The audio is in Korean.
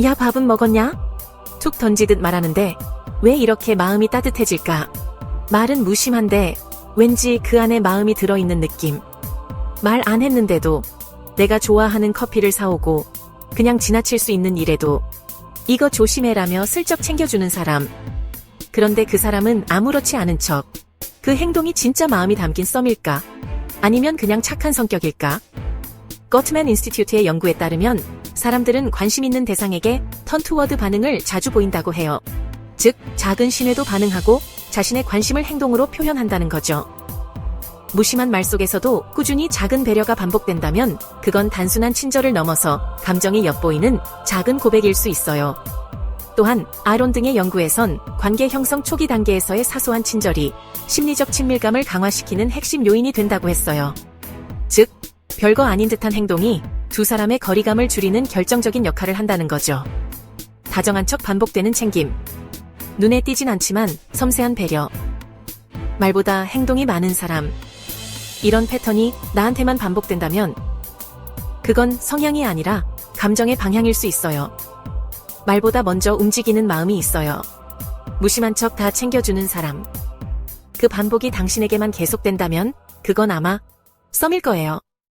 야, 밥은 먹었냐? 툭 던지듯 말하는데 왜 이렇게 마음이 따뜻해질까? 말은 무심한데 왠지 그 안에 마음이 들어있는 느낌. 말 안 했는데도 내가 좋아하는 커피를 사오고 그냥 지나칠 수 있는 일에도 이거 조심해라며 슬쩍 챙겨주는 사람. 그런데 그 사람은 아무렇지 않은 척. 그 행동이 진짜 마음이 담긴 썸일까? 아니면 그냥 착한 성격일까? 거트맨 인스티튜트의 연구에 따르면 사람들은 관심 있는 대상에게 턴투워드 반응을 자주 보인다고 해요. 즉, 작은 신뢰도 반응하고 자신의 관심을 행동으로 표현한다는 거죠. 무심한 말 속에서도 꾸준히 작은 배려가 반복된다면 그건 단순한 친절을 넘어서 감정이 엿보이는 작은 고백일 수 있어요. 또한 아론 등의 연구에선 관계 형성 초기 단계에서의 사소한 친절이 심리적 친밀감을 강화시키는 핵심 요인이 된다고 했어요. 즉, 별거 아닌 듯한 행동이 두 사람의 거리감을 줄이는 결정적인 역할을 한다는 거죠. 다정한 척 반복되는 챙김. 눈에 띄진 않지만 섬세한 배려. 말보다 행동이 많은 사람. 이런 패턴이 나한테만 반복된다면 그건 성향이 아니라 감정의 방향일 수 있어요. 말보다 먼저 움직이는 마음이 있어요. 무심한 척 다 챙겨주는 사람. 그 반복이 당신에게만 계속된다면 그건 아마 썸일 거예요.